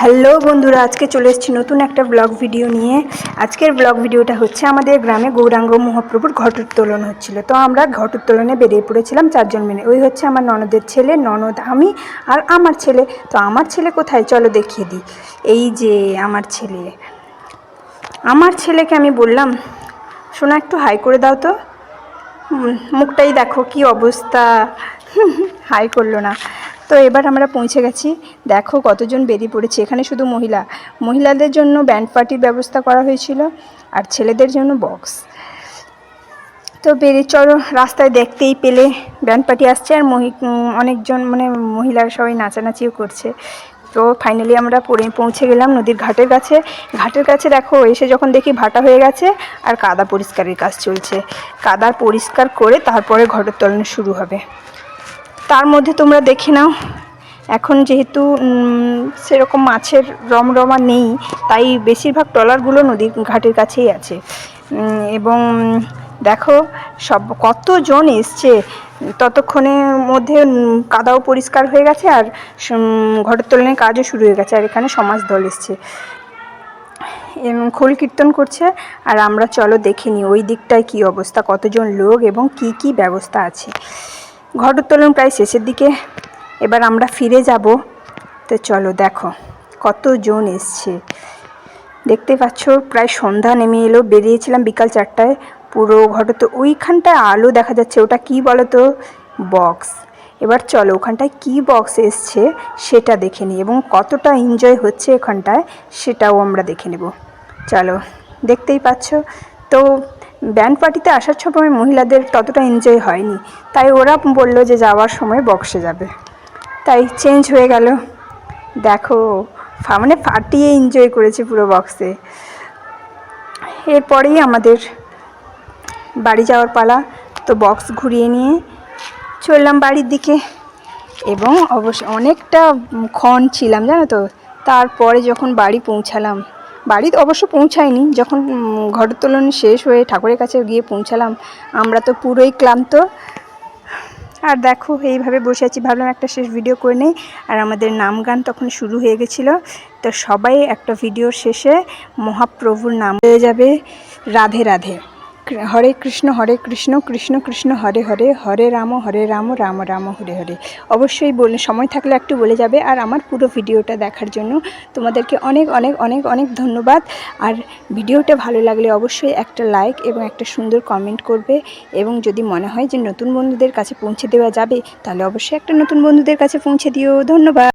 Hello বন্ধুরা, আজকে চলে এসেছি নতুন একটা ব্লগ ভিডিও নিয়ে। আজকের ব্লগ ভিডিওটা হচ্ছে আমাদের গ্রামে গৌরাঙ্গ মহাপ্রভুর ঘটোত্তোলন হচ্ছিল। তো আমরা ঘটোত্তোলনে বেরিয়ে পড়েছিলাম চারজন মিলে। ওই হচ্ছে আমার ননদের ছেলে, ননদ আমি আর আমার ছেলে। তো আমার ছেলে কোথায়? চলো দেখিয়ে দিই। এই যে আমার ছেলে। আমার ছেলেকে আমি বললাম শোনা একটু হাই করে দাও তো। মুখটাই দেখো কি অবস্থা। হাই করল না। তো এবার আমরা পৌঁছে গেছি। দেখো কতজন বেরিয়ে পড়েছে। এখানে শুধু মহিলা। মহিলাদের জন্য ব্যান্ড পার্টির ব্যবস্থা করা হয়েছিল আর ছেলেদের জন্য বক্স তো বেরিয়ে চলো, রাস্তায় দেখতেই পেলে ব্যান্ড পার্টি আসছে আর মহি অনেকজন মানে মহিলারা সবাই নাচানাচিও করছে। তো ফাইনালি আমরা পড়ে, পৌঁছে গেলাম নদীর ঘাটের কাছে। ঘাটের কাছে দেখো, এসে যখন দেখি ভাটা হয়ে গেছে আর কাদা পরিষ্কারের কাজ চলছে। কাদা পরিষ্কার করে তারপরে ঘটোত্তোলন শুরু হবে। তার মধ্যে তোমরা দেখে নাও। এখন যেহেতু সেরকম মাছের রমরমা নেই, তাই বেশিরভাগ ট্রলারগুলো নদীর ঘাটের কাছেই আছে। এবং দেখো, সব কতজন এসছে। ততক্ষণের মধ্যে কাদাও পরিষ্কার হয়ে গেছে আর ঘটোত্তোলনের কাজও শুরু হয়ে গেছে আর এখানে সমাজ দল এসছে খোল কীর্তন করছে আর আমরা চলো দেখে নিই ওই দিকটায় কী অবস্থা, কতজন লোক এবং কি কি ব্যবস্থা আছে। ঘটোত্তোলন প্রায় শেষের দিকে। এবার আমরা ফিরে যাব। তো চলো দেখো, কতজন এসছে। দেখতে পাচ্ছ, প্রায় সন্ধ্যা নেমে এলো। বেরিয়েছিলাম বিকাল চারটায়। পুরো ঘটতো, ওইখানটায় আলো দেখা যাচ্ছে। ওটা কি বলো তো বক্স। এবার চলো, ওখানটায় কি বক্স এসছে সেটা দেখে নিই এবং কতটা এনজয় হচ্ছে ওখানটায় সেটাও আমরা দেখে নেব। চলো, দেখতেই পাচ্ছ। তো ব্যান্ড পার্টিতে আসার সময় মহিলাদের ততটা এনজয় হয়নি। তাই ওরা বলল যে যাওয়ার সময় বক্সে যাবে। তাই চেঞ্জ হয়ে গেল। দেখো মানে ফাটিয়ে এনজয় করেছে পুরো বক্সে এরপরেই আমাদের বাড়ি যাওয়ার পালা। তো বক্স ঘুরিয়ে নিয়ে চললাম বাড়ির দিকে। এবং অবশ্য অনেকটা ক্ষণ ছিলাম, জানো তো? তারপরে যখন বাড়ি পৌঁছালাম বাড়ি অবশ্য পৌঁছায়নি। যখন ঘটোত্তোলন শেষ হয়ে ঠাকুরের কাছে গিয়ে পৌঁছালাম, আমরা তো পুরোই ক্লান্ত। আর দেখো, এইভাবে বসে আছি। ভাবলাম একটা শেষ ভিডিও করে নেই। আর আমাদের নাম গান তখন শুরু হয়ে গেছিল। তো সবাই একটা ভিডিওর শেষে মহাপ্রভুর নাম হয়ে যাবে। রাধে রাধে। হরে কৃষ্ণ হরে কৃষ্ণ কৃষ্ণ কৃষ্ণ, হরে হরে হরে রাম হরে রাম রাম রাম, হরে হরে। অবশ্যই বলে সময় থাকলে একটু বলে যাবে আর আমার পুরো ভিডিওটা দেখার জন্য তোমাদেরকে অনেক অনেক অনেক অনেক ধন্যবাদ। আর ভিডিওটা ভালো লাগলে অবশ্যই একটা লাইক এবং একটা সুন্দর কমেন্ট করবে এবং যদি মনে হয় যে নতুন বন্ধুদের কাছে পৌঁছে দেওয়া যাবে, তাহলে অবশ্যই একটা নতুন বন্ধুদের কাছে পৌঁছে দিও। ধন্যবাদ।